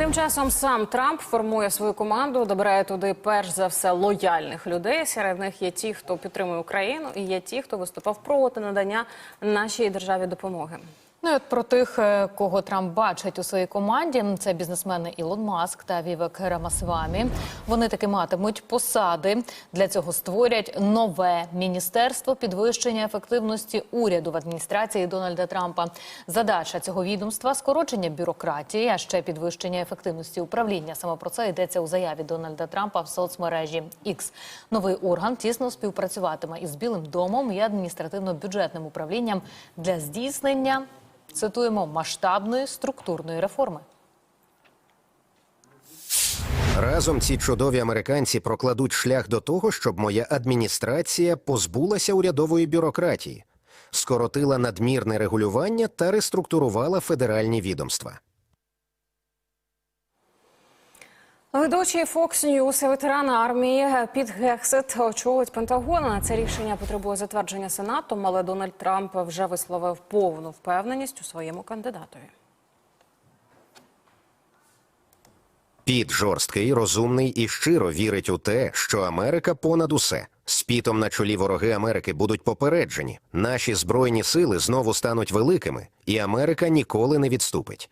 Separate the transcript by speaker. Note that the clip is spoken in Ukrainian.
Speaker 1: Тим часом сам Трамп формує свою команду, добирає туди перш за все лояльних людей. Серед них є ті, хто підтримує Україну, і є ті, хто виступав проти надання нашій державі допомоги.
Speaker 2: Ну от про тих, е, кого Трамп бачить у своїй команді, це бізнесмени Ілон Маск та Вівек Рамасвамі. Вони таки матимуть посади. Для цього створять нове міністерство підвищення ефективності уряду в адміністрації Дональда Трампа. Задача цього відомства скорочення бюрократії, а ще підвищення ефективності управління. Саме про це йдеться у заяві Дональда Трампа в соцмережі X. Новий орган тісно співпрацюватиме із Білим домом і адміністративно-бюджетним управлінням для здійснення. Цитуємо масштабної структурної реформи.
Speaker 3: Разом ці чудові американці прокладуть шлях до того, щоб моя адміністрація позбулася урядової бюрократії, скоротила надмірне регулювання та реструктурувала федеральні відомства.
Speaker 1: Ведучий Fox News і ветеран армії Піт Гексет очолить Пентагон. Це рішення потребує затвердження Сенатом, але Дональд Трамп вже висловив повну впевненість у своєму кандидатові.
Speaker 3: Піт жорсткий, розумний і щиро вірить у те, що Америка понад усе. З пітом на чолі вороги Америки будуть попереджені. Наші збройні сили знову стануть великими, і Америка ніколи не відступить.